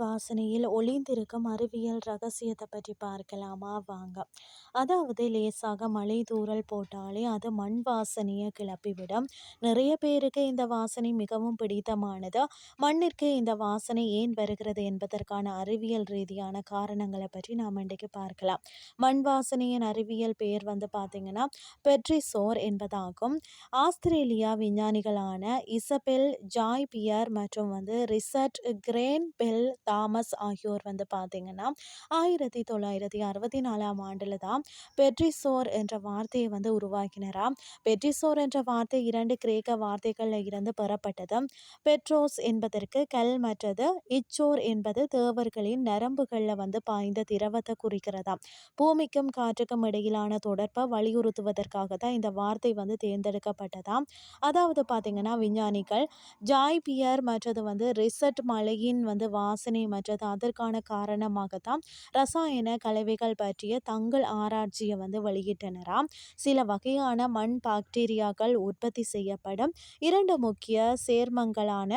বা வாசனையில் ஒளிந்திருக்கும் அறிவியல் ரகசியத்தை பற்றி பார்க்கலாமா? வாங்க. அதாவது லேசாக மழை தூரல் போட்டாலே அது மண் வாசனையை கிளப்பிவிடும். நிறைய பேருக்கு இந்த வாசனை மிகவும் பிடித்தமானது? மண்ணிற்கு இந்த வாசனை ஏன் வருகிறது என்பதற்கான அறிவியல் ரீதியான காரணங்களை பற்றி நாம் இன்றைக்கு பார்க்கலாம். மண் வாசனையின் அறிவியல் பெயர் வந்து பார்த்தீங்கன்னா பெட்ரிசோர் என்பதாகும். ஆஸ்திரேலியா விஞ்ஞானிகளான இசபெல் ஜாய் பியர் மற்றும் வந்து ரிசர்ட் கிரேன் பெல் தாமஸ் ஆகியோர் வந்து பார்த்தீங்கன்னா ஆயிரத்தி தொள்ளாயிரத்தி அறுபத்தி நாலாம் ஆண்டில் தான் பெட்ரிசோர் என்ற வார்த்தையை வந்து உருவாக்கினராம். பெட்ரிசோர் என்ற வார்த்தை இரண்டு கிரேக்க வார்த்தைகளில் இருந்து பெறப்பட்டது. பெட்ரோஸ் என்பதற்கு கல் மற்றது இச்சோர் என்பது தேவர்களின் நரம்புகளில் வந்து பாய்ந்த திரவத்தை குறிக்கிறதாம் பூமிக்கும் காற்றுக்கும் இடையிலான தொடர்பை வலியுறுத்துவதற்காக தான் இந்த வார்த்தை வந்து தேர்ந்தெடுக்கப்பட்டதாம். அதாவது பார்த்தீங்கன்னா விஞ்ஞானிகள் ஜாய் பியர் மற்றது வந்து ரிசர்ட் மலையின் வந்து வாசனை மற்றது அதற்கான காரணமாகத்தான் ரசாயன கலவைகள் பற்றிய தங்கள் ஆராய்ச்சியை வந்து வெளியிட்டனராம். சில வகையான மண் பாக்டீரியாக்கள் உற்பத்தி செய்யப்படும். இரண்டு முக்கிய சேர்மங்களான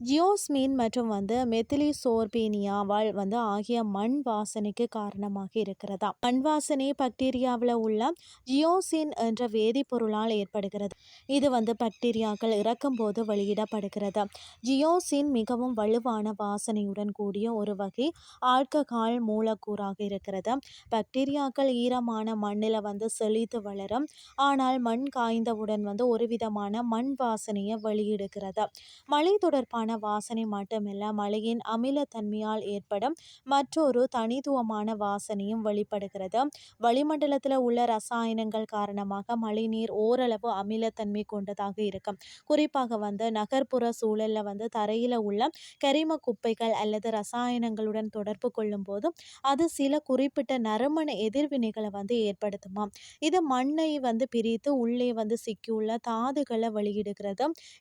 ஜியோஸ்மீன் மற்றும் வந்து மெத்திலி சோர்பீனியாவால் வந்து ஆகிய மண் வாசனைக்கு காரணமாக இருக்கிறதா மண் வாசனை பாக்டீரியாவில் உள்ள ஜியோசின் என்ற வேதிப்பொருளால் ஏற்படுகிறது. இது வந்து பாக்டீரியாக்கள் இறக்கும் போது வெளியிடப்படுகிறது. ஜியோசின் மிகவும் வலுவான வாசனையுடன் கூடிய ஒரு வகை ஆல்கஹால் மூலக்கூறாக இருக்கிறது. பாக்டீரியாக்கள் ஈரமான மண்ணில் வந்து செழித்து வளரும். ஆனால் மண் காய்ந்தவுடன் வந்து ஒரு விதமான மண் வாசனையை வெளியிடுகிறது. மழை தொடர்பான வாசனை மட்டுமல்ல மழையின் அமிலத்தன்மையால் ஏற்படும் மற்றொரு தனித்துவமான வாசனையும் வெளிப்படுகிறது. வளிமண்டலத்தில் உள்ள ரசாயனங்கள் காரணமாக மழைநீர் ஓரளவு அமிலத்தன்மை கொண்டதாக இருக்கும். குறிப்பாக வந்து நகர்ப்புற சூழலில் வந்து தரையில் உள்ள கரிம குப்பைகள் அல்லது ரசாயனங்களுடன் தொடர்பு கொள்ளும் போது அது சில குறிப்பிட்ட நறுமண எதிர்வினைகளை வந்து ஏற்படுத்துமா இது மண்ணை வந்து பிரித்து உள்ளே வந்து சிக்கியுள்ள தாதுகளை வெளியிடுகிறது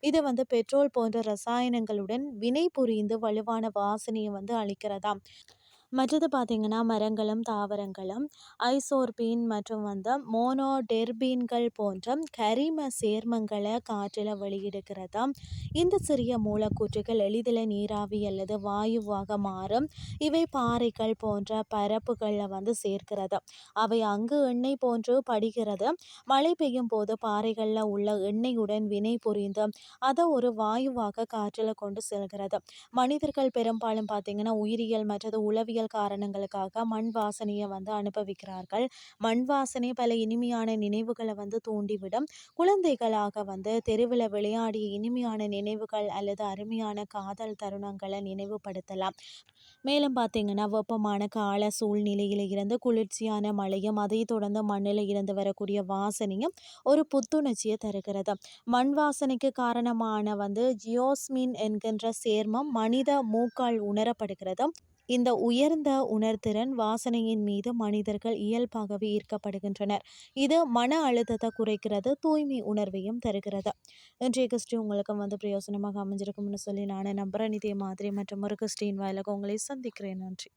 இது வந்து பெட்ரோல் போன்ற ரசாயனங்களுடன் வினை புரிந்து வலுவான வாசனையை வந்து அளிக்கிறதாம். மற்றது பார்த்திங்கன்னா மரங்களும் தாவரங்களும் ஐசோர்பீன் மற்றும் வந்து மோனோடெர்பீன்கள் போன்ற கரிம சேர்மங்களை காற்றில் வெளியிடுகிறது இந்த சிறிய மூலக்கூற்றுகள் எளிதில் நீராவி அல்லது வாயுவாக மாறும். இவை பாறைகள் போன்ற பரப்புகளில் வந்து சேர்க்கிறது அவை அங்கு எண்ணெய் போன்று படிகிறது. மழை பெய்யும் போது பாறைகளில் உள்ள எண்ணெயுடன் வினை புரிந்து அதை ஒரு வாயுவாக காற்றில் கொண்டு செல்கிறது மனிதர்கள் பெரும்பாலும் பார்த்திங்கன்னா உயிரியல் மற்றது உளவியல் உளவியல் காரணங்களுக்காக மண் வாசனையை வந்து அனுபவிக்கிறார்கள். மண் வாசனை பல இனிமையான நினைவுகளை வந்து தூண்டிவிடும். குழந்தைகளாக வந்து தெருவில் விளையாடிய இனிமையான நினைவுகள் அல்லது அருமையான காதல் தருணங்களை நினைவுபடுத்தலாம். மேலும் பார்த்தீங்கன்னா வெப்பமான கால சூழ்நிலையில் இருந்து குளிர்ச்சியான மழையும் அதை தொடர்ந்து மண்ணில் இருந்து வரக்கூடிய வாசனையும் ஒரு புத்துணர்ச்சியை தருகிறது. மண் வாசனைக்கு காரணமான வந்து ஜியோஸ்மின் என்கின்ற சேர்மம் மனித மூக்கால் உணரப்படுகிறது. இந்த உயர்ந்த உணர்திறன் வாசனையின் மீது மனிதர்கள் இயல்பாகவே ஈர்க்கப்படுகின்றனர். இது மன அழுத்தத்தை குறைக்கிறது தூய்மை உணர்வையும் தருகிறது. இன்றைய கிறிஸ்டி உங்களுக்கு வந்து பிரயோசனமாக அமைஞ்சிருக்கும்னு சொல்லி நான் நம்புகிறேன் இதே மாதிரி மற்றும் ஒரு கிறிஸ்டின் வாயிலாக உங்களை சந்திக்கிறேன். நன்றி.